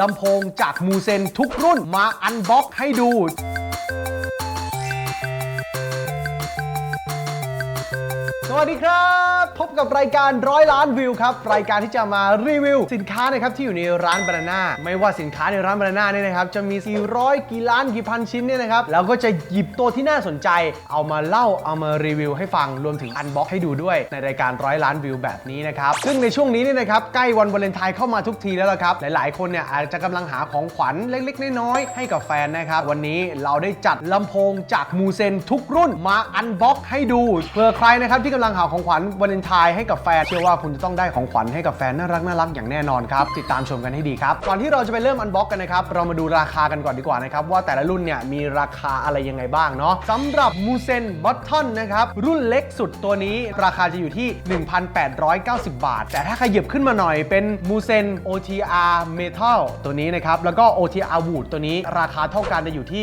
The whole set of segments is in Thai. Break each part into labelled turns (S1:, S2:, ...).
S1: ลำโพงจากมูเซนทุกรุ่นมาอันบ็อกให้ดู สวัสดีครับ พบ กับรายการร้อยล้านวิวครับ รายการที่จะมารีวิว สินค้านะครับที่อยู่ในร้านบานาน่าไม่ว่าสินค้าในร้านบานาน่าเนี่ยนะครับจะมีกี่ร้อยกี่ล้านกี่พันชิ้นเนี่ยนะครับเราก็จะหยิบตัวที่น่าสนใจ เอามาเล่าเอามารีวิว ให้ฟังรวมถึงอันบ็อกให้ดูด้วย ในรายการร้อยล้านวิวแบบนี้นะครับซึ่งในช่วงนี้เนี่ยนะครับใกล้วันวาเลนไทน์เข้ามาทุกทีแล้วละครับหลาย ๆ คนเนี่ยอาจจะกำลังหาของขวัญเล็ก ๆ น้อยๆให้กับแฟนนะครับวันนี้เราได้จัดลำโพงจากมูเซนทุกรุ่นมาอันบ็อกให้ดูเผื่อใครนะครับที่กำลังหาของขวัญวาเลนไทน์ให้กับแฟน เชื่อว่าคุณจะต้องได้ของขวัญให้กับแฟนน่ารักน่ารักอย่างแน่นอนครับ ติดตามชมกันให้ดีครับ ก่อนที่เราจะไปเริ่มอันบ็อกกันนะครับ เรามาดูราคากันก่อนดีกว่านะครับ ว่าแต่ละรุ่นเนี่ยมีราคาอะไรยังไงบ้างเนาะสำหรับมูเซนบัตทอนนะครับรุ่นเล็กสุดตัวนี้ราคาจะอยู่ที่ 1,890 บาท แต่ถ้าขยับขึ้นมาหน่อยเป็นมูเซน OTR Metal ตัวนี้นะครับแล้วก็ OTR Wood ตัวนี้ราคาเท่ากันจะอยู่ที่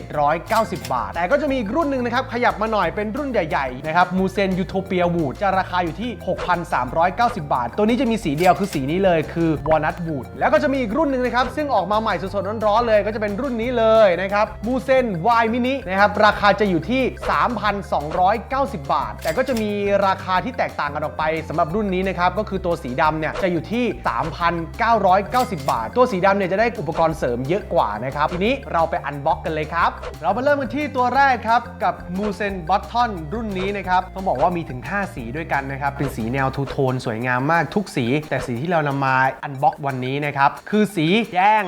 S1: 2,790 บาท แต่ก็จะมีอีกรุ่นหนึ่งนะครับขยับมาหน่อยเป็นรุ่นใหญ่ๆนะครับมูเซน Utopia Wood จะราราคาอยู่ที่ 6,390 บาท ตัวนี้จะมีสีเดียวคือสีนี้เลยคือ Walnut Wood แล้วก็จะมีอีกรุ่นหนึ่งนะครับ ซึ่งออกมาใหม่สดๆร้อนๆเลย ก็จะเป็นรุ่นนี้เลยนะครับมูเซน Y Mini นะครับราคาจะอยู่ที่ 3,290 บาท แต่ก็จะมีราคาที่แตกต่างกันออกไปสำหรับรุ่นนี้นะครับก็คือตัวสีดำเนี่ยจะอยู่ที่ 3,990 บาท ตัวสีดำเนี่ยจะได้อุปกรณ์เสริมเยอะกว่านะครับทีนี้เราไปอันบ็อกกันเลยครับ เรามาเริ่มกันที่ตัวแรกครับกับมูเซนบัตทอนรุ่นนี้นะครับต้องบอกว่ามีถึง 5 สีด้วยกันนะครับ เป็นสีแนวทูโทนสวยงามมากทุกสี แต่สีที่เรานำมาอันบ็อกวันนี้นะครับ คือสีแดง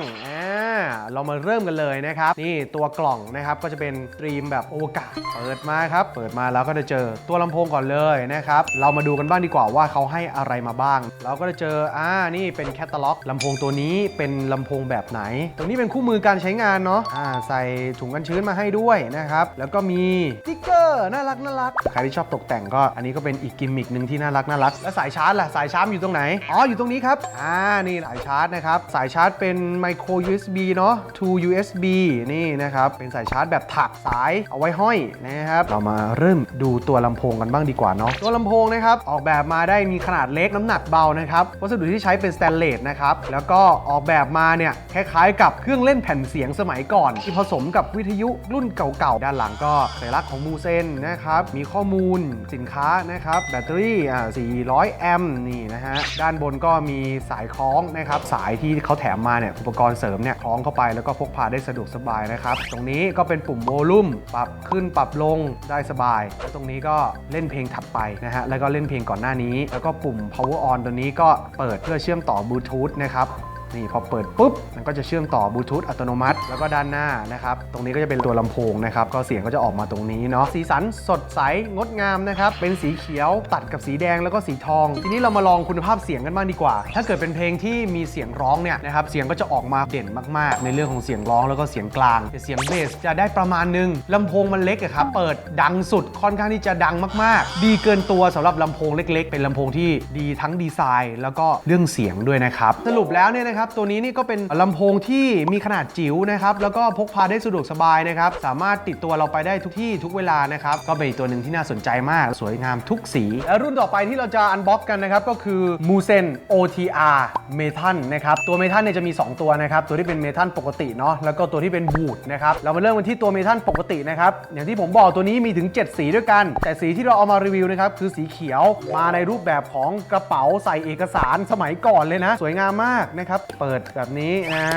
S1: เรามาเริ่มกันเลยนะครับ นี่ตัวกล่องนะครับก็จะเป็นตรีมแบบโอกาศเปิดมาครับ เปิดมาแล้วก็จะเจอตัวลำโพงก่อนเลยนะครับ เรามาดูกันบ้างดีกว่าว่าเขาให้อะไรมาบ้าง เราก็จะเจออ่านี่เป็นแคตตาล็อกลำโพงตัวนี้เป็นลำโพงแบบไหน ตรงนี้เป็นคู่มือการใช้งานเนาะอ่าใส่ถุงกันชื้นมาให้ด้วยนะครับ แล้วก็มีสติ๊กเกอร์น่ารักน่ารักใครที่ชอบตกแต่งก็อันนี้ก็เป็นอีกกิมมิคหนึ่งที่น่ารักน่ารักแล้วสายชาร์จล่ะสายชาร์จอยู่ตรงไหนอ๋ออยู่ตรงนี้ครับอ่านี่สายชาร์จนะครับสายชาร์จเป็น micro USB เนาะ to USB นี่นะครับเป็นสายชาร์จแบบถักสายเอาไว้ห้อยนะครับเรามาเริ่มดูตัวลำโพงกันบ้างดีกว่าเนาะตัวลำโพงนะครับออกแบบมาได้มีขนาดเล็กน้ำหนักเบานะครับวัสดุที่ใช้เป็นสแตนเลสนะครับแล้วก็ออกแบบมาเนี่ยคล้ายๆ กับเครื่องเล่นแผ่นเสียงสมัยก่อน ที่ผสมกับวิทยุรุ่นเก่าๆด้านหลังก็สัญลักษณ์ของมูเซนนะครับมีข้อมูลสินค้านะครับแบตเตอรี่อ่า400 แอมป์นี่นะฮะด้านบนก็มีสายคล้องนะครับสายที่เขาแถมมาเนี่ยอุปกรณ์เสริมเนี่ยคล้องเข้าไปแล้วก็พกพาได้สะดวกสบายนะครับ ตรงนี้ก็เป็นปุ่มโวลูมปรับขึ้นปรับลงได้สบาย แล้วตรงนี้ก็เล่นเพลงถัดไปนะฮะแล้วก็เล่นเพลงก่อนหน้านี้ แล้วก็ปุ่ม power on ตัวนี้ก็เปิดเพื่อเชื่อมต่อบลูทูธนะครับ นี่พอเปิดปุ๊บมันก็จะเชื่อมต่อบลูทูธอัตโนมัติ แล้วก็ด้านหน้านะครับ ตรงนี้ก็จะเป็นตัวลำโพงนะครับ ก็เสียงก็จะออกมาตรงนี้เนาะสีสันสดใสงดงามนะครับ เป็นสีเขียวตัดกับสีแดงแล้วก็สีทอง ทีนี้เรามาลองคุณภาพเสียงกันบ้างดีกว่า ถ้าเกิดเป็นเพลงที่มีเสียงร้องเนี่ยนะครับเสียงก็จะออกมาเด่นมากๆ ในเรื่องของเสียงร้องแล้วก็เสียงกลางแต่เสียงเบสจะได้ประมาณนึงลำโพงมันเล็กอะครับเปิดดังสุดค่อนข้างที่จะดังมากๆ ดีเกินตัวสำหรับลำโพงเล็ก ๆ เป็นลำโพงที่ดีทั้งดีไซน์ แล้วก็เรื่องเสียงด้วยนะครับสรุปแล้วเนี่ยนะครับตัวนี้นี่ก็เป็นลำโพงที่มีขนาดจิ๋วนะครับ แล้วก็พกพาได้สะดวกสบายนะครับ สามารถติดตัวเราไปได้ทุกที่ทุกเวลานะครับ ก็เป็นอีกตัวหนึ่งที่น่าสนใจมาก สวยงามทุกสีและรุ่นต่อไปที่เราจะอันบ็อกกันนะครับ ก็คือ m u s e n OTR m e t a n นะครับ ตัวเมทัลเนี่ยจะมี 2 ตัวนะครับ ตัวที่เป็นเมทัลปกติเนาะ แล้วก็ตัวที่เป็นบูดนะครับ เรามาเริ่มกันที่ตัวเมทัลปกตินะครับ อย่างที่ผมบอกตัวนี้มีถึง 7 สีด้วยกัน แต่สีที่เราเอามารีวิวนะครับคือสีเขียว มาในรูปแบบของกระเป๋าใส่เอกสารสมัยก่อนเลยนะ สวยงามมากนะครับเปิดแบบนี้อ่า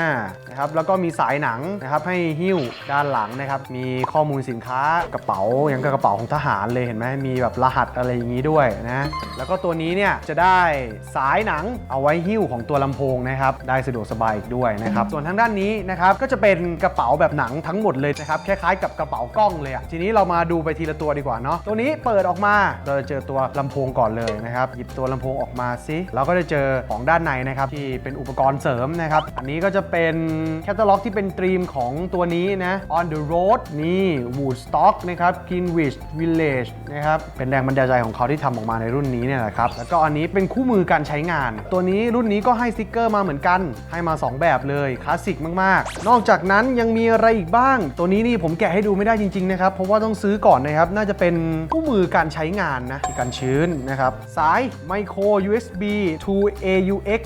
S1: นะครับแล้วก็มีสายหนังนะครับให้หิ้วด้านหลังนะครับมีข้อมูลสินค้ากระเป๋าอย่างกับกระเป๋าของทหารเลยเห็นไหมมีแบบรหัสอะไรอย่างนี้ด้วยนะแล้วก็ตัวนี้เนี่ยจะได้สายหนังเอาไว้หิ้วของตัวลำโพงนะครับได้สะดวกสบายอีกด้วยนะครับส่วนทางด้านนี้นะครับก็จะเป็นกระเป๋าแบบหนังทั้งหมดเลยนะครับคล้ายๆกับกระเป๋ากล้องเลยอะทีนี้เรามาดูไปทีละตัวดีกว่าเนาะตัวนี้เปิดออกมาเราจะเจอตัวลำโพงก่อนเลยนะครับหยิบตัวลำโพงออกมาสิเราก็จะเจอของด้านในนะครับที่เป็นอุปกรณ์เสริมนะครับ อันนี้ก็จะเป็นแคตตาล็อกที่เป็นตรีมของตัวนี้นะ on the road นี่ Woodstock นะครับ Greenwich Village นะครับ เป็นแรงบันดาลใจของเขาที่ทำออกมาในรุ่นนี้เนี่ยแหละครับ แล้วก็อันนี้เป็นคู่มือการใช้งาน ตัวนี้รุ่นนี้ก็ให้สติกเกอร์มาเหมือนกัน ให้มา 2 แบบเลย คลาสสิกมาก ๆ นอกจากนั้นยังมีอะไรอีกบ้าง ตัวนี้นี่ผมแกะให้ดูไม่ได้จริง ๆ นะครับ เพราะว่าต้องซื้อก่อนนะครับ น่าจะเป็นคู่มือการใช้งานนะกันชื้นนะครับ สาย micro USB to AUX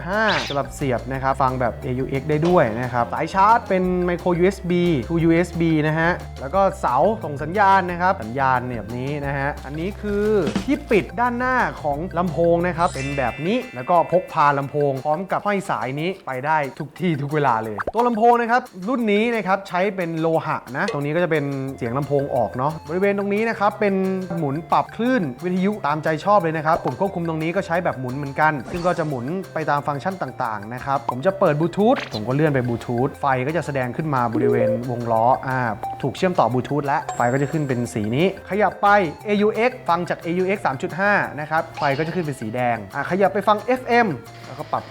S1: 3.5สำหรับเสียบนะครับฟังแบบ AUX ได้ด้วยนะครับสายชาร์จเป็น micro USB to USB นะฮะ แล้วก็เสาส่งสัญญาณนะครับ สัญญาณแบบนี้นะฮะ อันนี้คือที่ปิดด้านหน้าของลำโพงนะครับ เป็นแบบนี้แล้วก็พกพาลำโพง พร้อมกับห้อยสายนี้ไปได้ทุกที่ทุกเวลาเลย ตัวลำโพงนะครับ รุ่นนี้นะครับใช้เป็นโลหะนะ ตรงนี้ก็จะเป็นเสียงลำโพงออกเนาะบริเวณตรงนี้นะครับเป็นหมุนปรับคลื่นวิทยุตามใจชอบเลยนะครับปุ่มควบคุมตรงนี้ก็ใช้แบบหมุนเหมือนกัน ซึ่งก็จะหมุนไปตามฟังก์ชันต่างนะครับ ผมจะเปิดบลูทูธผมก็เลื่อนไปบลูทูธไฟก็จะแสดงขึ้นมาบริเวณวงล้ออ่าถูกเชื่อมต่อบลูทูธและไฟก็จะขึ้นเป็นสีนี้ ขยับไป AUX ฟังจาก AUX 3.5 นะครับไฟก็จะขึ้นเป็นสีแดงอะขยับไปฟัง FM แล้วก็ปรับ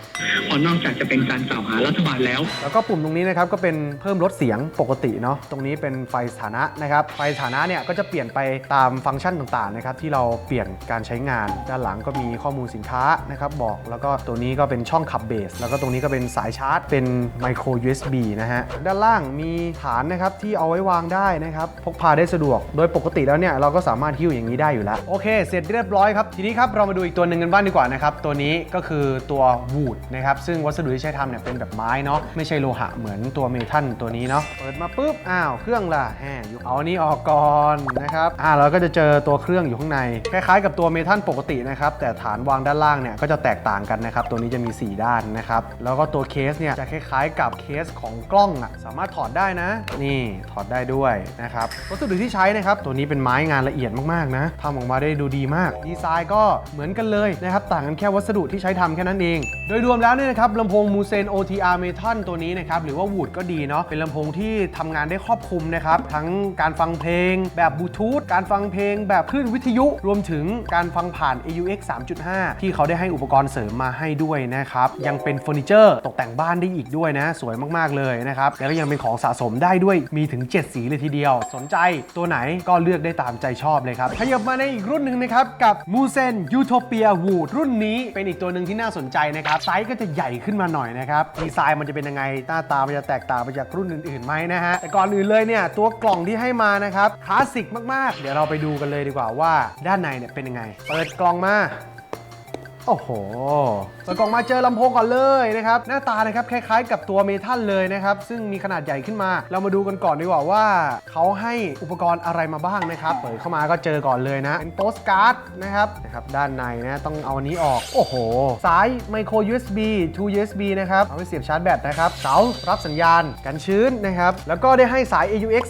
S2: เพราะนอกจากจะเป็นการกล่าวหารัฐบาลแล้ว
S1: แล้วก็ปุ่มตรงนี้นะครับก็เป็นเพิ่มลดเสียงปกติเนาะตรงนี้เป็นไฟสถานะนะครับไฟสถานะเนี่ยก็จะเปลี่ยนไปตามฟังก์ชันต่างๆนะครับที่เราเปลี่ยนการใช้งาน ด้านหลังก็มีข้อมูลสินค้านะครับบอกแล้วก็ตัวนี้ก็เป็นช่องขับเบสแล้วก็ตรงนี้ก็เป็นสายชาร์จ เป็นไมโคร USB นะฮะ ด้านล่างมีฐานนะครับที่เอาไว้วางได้นะครับ พกพาได้สะดวก โดยปกติแล้วเนี่ยเราก็สามารถหิ้วอย่างนี้ได้อยู่แล้ว โอเค เสร็จเรียบร้อยครับ ทีนี้ครับเรามาดูอีกตัวหนึ่งกันบ้างดีกว่านะครับ ตัวนี้ก็คือตัววูดนะครับ ซึ่งวัสดุที่ใช้ทำเนี่ยเป็นแบบไม้เนาะ ไม่ใช่โลหะเหมือนตัวเมทัลตัวนี้เนาะ เปิดมาปุ๊บ อ้าว เครื่องล่ะแหมอยู่เอาอันนี้ออกก่อนนะครับ อ่าเราก็จะเจอตัวเครื่องอยู่ข้างใน คล้ายๆ กับตัวเมทัลปกตินะครับ แต่ฐานวางด้านล่างเนี่ยก็จะแตกต่างกันนะครับ ตัวนี้จะมี 4 ด้านนะครับ แล้วก็ตัวเคสเนี่ยจะคล้ายๆ กับเคสของกล้องอะสามารถถอดได้นะ นี่ถอดได้ด้วยนะครับวัสดุที่ใช้นะครับตัวนี้เป็นไม้งานละเอียดมากๆนะทำออกมาได้ดูดีมาก ดีไซน์ก็เหมือนกันเลยนะครับต่างกันแค่วัสดุที่ใช้ทำแค่นั้นเอง โดยรวมแล้วเนี่ยนะครับลำโพงมูเซน OTR Metal ตัวนี้นะครับหรือว่า Wood ก็ดีเนาะเป็นลำโพงที่ทำงานได้ครอบคลุมนะครับทั้งการฟังเพลงแบบบลูทูธการฟังเพลงแบบคลื่นวิทยุ รวมถึงการฟังผ่าน AUX 3.5 ที่เขาได้ให้อุปกรณ์เสริมมาให้ด้วยนะครับยังเป็นเฟอร์นิเจอร์ตกแต่งบ้านได้อีกด้วยนะ สวยมากๆเลยนะครับ แล้วก็ยังเป็นของสะสมได้ด้วยมีถึง 7 สีเลยทีเดียว สนใจตัวไหนก็เลือกได้ตามใจชอบเลยครับขยับมาในอีกรุ่นหนึ่งนะครับ กับ m u s e n Utopia Wood รุ่นนี้เป็นอีกตัวหนึ่งที่น่าสนใจนะครับไซส์ก็จะใหญ่ขึ้นมาหน่อยนะครับดีไซน์มันจะเป็นยังไงหน้าตามันจะแตกต่างไปจากรุ่นอื่นๆไหมนะฮะแต่ก่อนอื่นเลยเนี่ยตัวกล่องที่ให้มานะครับคลาสสิกมากๆ เดี๋ยวเราไปดูกันเลยดีกว่าว่าด้านในเนี่ยเป็นยังไง เปิดกล่องมา อ้โหเปิดกล่องมาเจอลำโพงก่อนเลยนะครับ หน้าตานะครับคล้ายๆ กับตัวเมทัลเลยนะครับ ซึ่งมีขนาดใหญ่ขึ้นมา เรามาดูกันก่อนดีกว่าว่าเขาให้อุปกรณ์อะไรมาบ้างนะครับ เปิดเข้ามาก็เจอก่อนเลยนะ เป็นโปสการ์ดนะครับนะครับ ด้านในนะต้องเอาอันนี้ออก โอ้โห สายไมโคร USB to USB นะครับ เอาไว้เสียบชาร์จแบตนะครับ เสารับสัญญาณกันชื้นนะครับ แล้วก็ได้ให้สาย AUX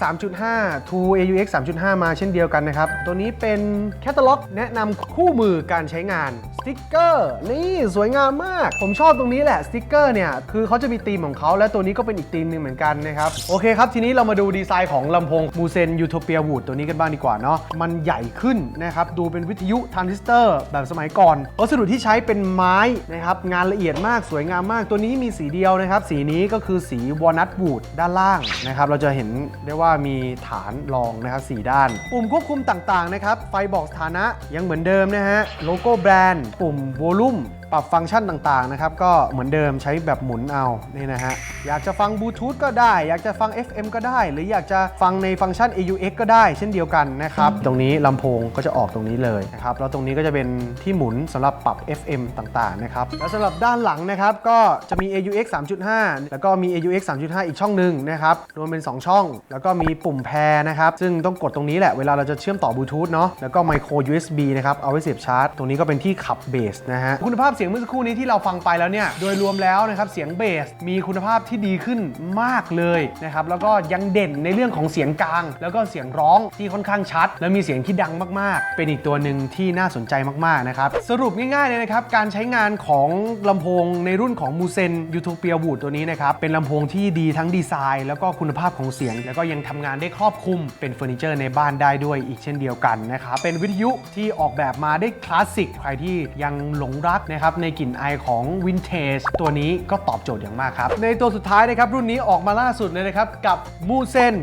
S1: 3.5 to AUX 3.5 มาเช่นเดียวกันนะครับ ตัวนี้เป็นแคตตาล็อกแนะนำคู่มือการใช้งานสติ๊กเกอร์นี่สวยงามมาก ผมชอบตรงนี้แหละสติกเกอร์เนี่ยคือเขาจะมีธีมของเขาและตัวนี้ก็เป็นอีกธีมหนึ่งเหมือนกันนะครับโอเคครับ ทีนี้เรามาดูดีไซน์ของลำโพงมูเซนยูโทเปียวูดตัวนี้กันบ้างดีกว่าเนาะมันใหญ่ขึ้นนะครับดูเป็นวิทยุทรานซิสเตอร์แบบสมัยก่อนวัสดุที่ใช้เป็นไม้นะครับงานละเอียดมากสวยงามมากตัวนี้มีสีเดียวนะครับสีนี้ก็คือสีวอลนัทวูดด้านล่างนะครับเราจะเห็นได้ว่ามีฐานรองนะครับสีด้าน ปุ่มควบคุมต่างๆนะครับไฟบอกสถานะยังเหมือนเดิมนะฮะโลโก้แบรนด์ปุ่มโวลูม ปรับฟังก์ชันต่างๆนะครับก็เหมือนเดิมใช้แบบหมุนเอานี่นะฮะอยากจะฟังบลูทูธก็ได้ อยากจะฟัง FM ก็ได้ หรืออยากจะฟังในฟังก์ชัน AUX ก็ได้ เช่นเดียวกันนะครับตรงนี้ลำโพงก็จะออกตรงนี้เลยนะครับแล้วตรงนี้ก็จะเป็นที่หมุนสำหรับปรับ FM ต่างๆนะครับแล้วสำหรับด้านหลังนะครับก็จะมี AUX 3.5 แล้วก็มี AUX 3.5 อีกช่องหนึ่งนะครับรวมเป็น 2 ช่อง แล้วก็มีปุ่มแพรนะครับซึ่งต้องกดตรงนี้แหละเวลาเราจะเชื่อมต่อบลูทูธเนาะแล้วก็ไมโคร USB นะครับเอาไว้เสียบชาร์จตรงนี้ก็เป็นที่ขับเบสนะฮะคุณภาพสียงเมื่อสักครู่นี้ที่เราฟังไปแล้วเนี่ยโดยรวมแล้วนะครับเสียงเบสมีคุณภาพที่ดีขึ้นมากเลยนะครับแล้วก็ยังเด่นในเรื่องของเสียงกลาง แล้วก็เสียงร้องที่ค่อนข้างชัด และมีเสียงที่ดังมากๆ เป็นอีกตัวหนึ่งที่น่าสนใจมากๆนะครับสรุปง่ายๆเลยนะครับการใช้งานของลำโพงในรุ่นของมูเซนยูโทเปียวูดตัวนี้นะครับเป็นลำโพงที่ดีทั้งดีไซน์ แล้วก็คุณภาพของเสียง แล้วก็ยังทำงานได้ครอบคลุมเป็นเฟอร์นิเจอร์ในบ้านได้ด้วยอีกเช่นเดียวกันนะครับเป็นวิทยุที่ออกแบบมาได้คลาสสิกใครที่ยังหลงรักนะครับในกลิ่นไอของวินเทจตัวนี้ก็ตอบโจทย์อย่างมากครับ ในตัวสุดท้ายนะครับรุ่นนี้ออกมาล่าสุดเลยนะครับกับมูเซน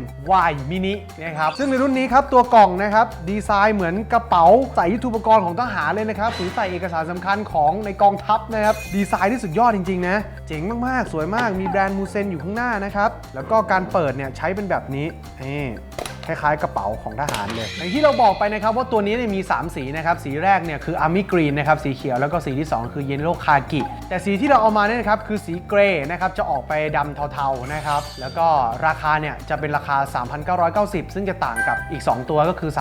S1: Y Mini นะครับซึ่งในรุ่นนี้ครับตัวกล่องนะครับดีไซน์เหมือนกระเป๋าใส่ยุทธปกรณ์ของทหารเลยนะครับหรือใส่เอกสารสำคัญของในกองทัพนะครับดีไซน์ที่สุดยอดจริงๆนะเจ๋งมากๆ สวยมากมีแบรนด์มูเซนอยู่ข้างหน้านะครับแล้วก็การเปิดเนี่ยใช้เป็นแบบนี้นี่ คล้ายๆ กระเป๋าของทหารเลยอย่างที่เราบอกไปนะครับว่าตัวนี้เนี่ยมี 3 สีนะครับ สีแรกเนี่ยคือ Army Green นนะครับสีเขียวแล้วก็สีที่ 2 คือ Yellow Khaki แต่สีที่เราเอามาเนี่ยนะครับคือสีเกรย์นะครับจะออกไปดำเทาๆนะครับแล้วก็ราคาเนี่ยจะเป็นราคา 3,990 ซึ่งจะต่างกับอีก 2 ตัวก็คือ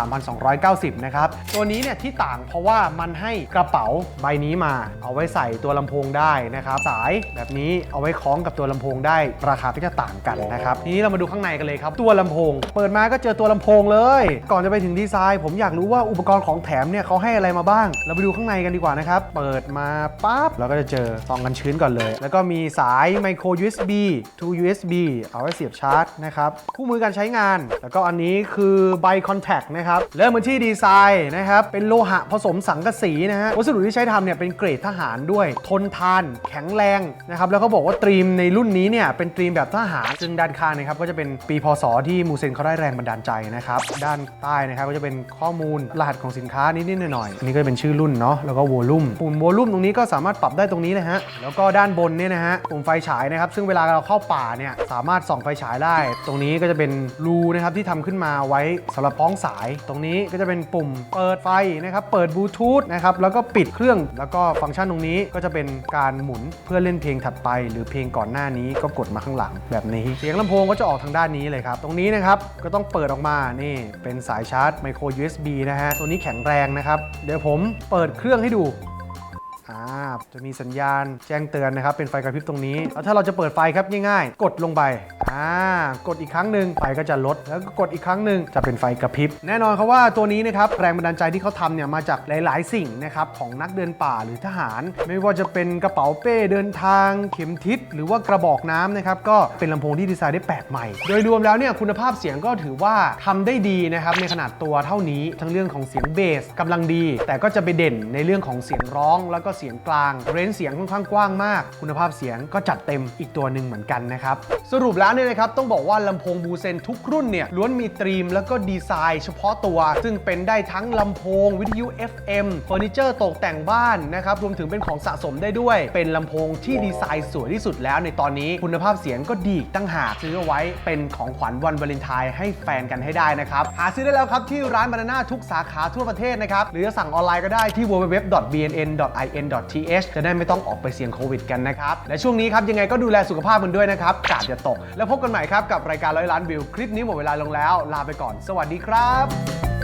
S1: 3,290นะครับตัวนี้เนี่ยที่ต่างเพราะว่ามันให้กระเป๋าใบนี้มา เอาไว้ใส่ตัวลำโพงได้นะครับสายแบบนี้เอาไว้คล้องกับตัวลำโพงได้ ราคาก็จะต่างกันนะครับทีนี้เรามาดูข้างในกันเลยครับตัวลำโพง เปิดมาก็เจอตัวลำโพงเลย ก่อนจะไปถึงดีไซน์ ผมอยากรู้ว่าอุปกรณ์ของแถมเนี่ยเขาให้อะไรมาบ้าง เราไปดูข้างในกันดีกว่านะครับ เปิดมาปั๊บเราก็จะเจอซองกันชื้นก่อนเลย แล้วก็มีสาย micro USB to USB เอาไว้เสียบชาร์จนะครับคู่มือการใช้งาน แล้วก็อันนี้คือใบคอนแทคนะครับเริ่มมาที่ดีไซน์นะครับเป็นโลหะผสมสังกะสีนะฮะวัสดุที่ใช้ทำเนี่ยเป็นเกรดทหารด้วย ทนทาน แข็งแรงนะครับแล้วเขาบอกว่าตรีมในรุ่นนี้เนี่ยเป็นตรีมแบบทหารซึ่งด้านข้างนะครับก็จะเป็นปีพศที่มูเซนเขาได้แรงบันดาลใจนะครับ ด้านใต้นะครับก็จะเป็นข้อมูลรหัสของสินค้านิดๆหน่อยๆอันนี้ก็จะเป็นชื่อรุ่นเนาะแล้วก็วอลลุ่มปุ่มวอลลุ่มตรงนี้ก็สามารถปรับได้ตรงนี้นะฮะแล้วก็ด้านบนเนี่ยนะฮะปุ่มไฟฉายนะครับซึ่งเวลาเราเข้าป่าเนี่ยสามารถส่องไฟฉายได้ ตรงนี้ก็จะเป็นรูนะครับที่ทำขึ้นมาไว้สำหรับพ้องสาย ตรงนี้ก็จะเป็นปุ่มเปิดไฟนะครับเปิดบลูทูธนะครับแล้วก็ปิดเครื่อง แล้วก็ฟังก์ชันตรงนี้ก็จะเป็นการหมุนเพื่อเล่นเพลงถัดไป หรือเพลงก่อนหน้านี้ก็กดมาข้างหลังแบบนี้ เสียงลำโพงก็จะออกทางด้านนี้เลยครับ ตรงนี้นะครับก็ต้องเปิดดออกมา นี่เป็นสายชาร์จไมโคร USB นะฮะ ตัวนี้แข็งแรงนะครับ เดี๋ยวผมเปิดเครื่องให้ดู อ่าจะมีสัญญาณแจ้งเตือนนะครับ เป็นไฟกระพริบตรงนี้แล้วถ้าเราจะเปิดไฟครับง่ายๆ กดลงไปอ่ากดอีกครั้งหนึ่งไฟก็จะลด แล้วก็กดอีกครั้งหนึ่งจะเป็นไฟกระพริบ แน่นอนครับว่าตัวนี้นะครับแรงบันดาลใจที่เขาทำเนี่ยมาจากหลาย ๆ สิ่งนะครับของนักเดินป่าหรือทหาร ไม่ว่าจะเป็นกระเป๋าเป้เดินทาง เข็มทิศหรือว่ากระบอกน้ำนะครับก็เป็นลำโพงที่ดีไซน์ได้แปลกใหม่ โดยรวมแล้วเนี่ยคุณภาพเสียงก็ถือว่าทำได้ดีนะครับในขนาดตัวเท่านี้ทั้งเรื่องของเสียงเบสกำลังดี แต่ก็จะไปเด่นในเรื่องของเสียงร้องแล้วก็เสียงกลาง เรนจ์เสียงค่อนข้างกว้างมาก คุณภาพเสียงก็จัดเต็มอีกตัวหนึ่งเหมือนกันนะครับ สรุปแล้วเนี่ยนะครับต้องบอกว่าลำโพงบูเซนทุกรุ่นเนี่ยล้วนมีตรีมแล้วก็ดีไซน์เฉพาะตัว ซึ่งเป็นได้ทั้งลำโพง วิทยุ FM เฟอร์นิเจอร์ตกแต่งบ้านนะครับรวมถึงเป็นของสะสมได้ด้วย เป็นลำโพงที่ดีไซน์สวยที่สุดแล้วในตอนนี้คุณภาพเสียงก็ดีตั้งหากซื้อเอาไว้เป็นของขวัญวันวาเลนไทน์ให้แฟนกันให้ได้นะครับหาซื้อได้แล้วครับที่ร้านบานาน่าทุกสาขาทั่วประเทศนะครับหรือจะสั่งออนไลน์ก็ได้ที่ th จะได้ไม่ต้องออกไปเสี่ยงโควิดกันนะครับ และช่วงนี้ครับยังไงก็ดูแลสุขภาพกันด้วยนะครับกาดอย่าตก แล้วพบกันใหม่ครับกับรายการร้อยล้านวิว คลิปนี้หมดเวลาลงแล้ว ลาไปก่อน สวัสดีครับ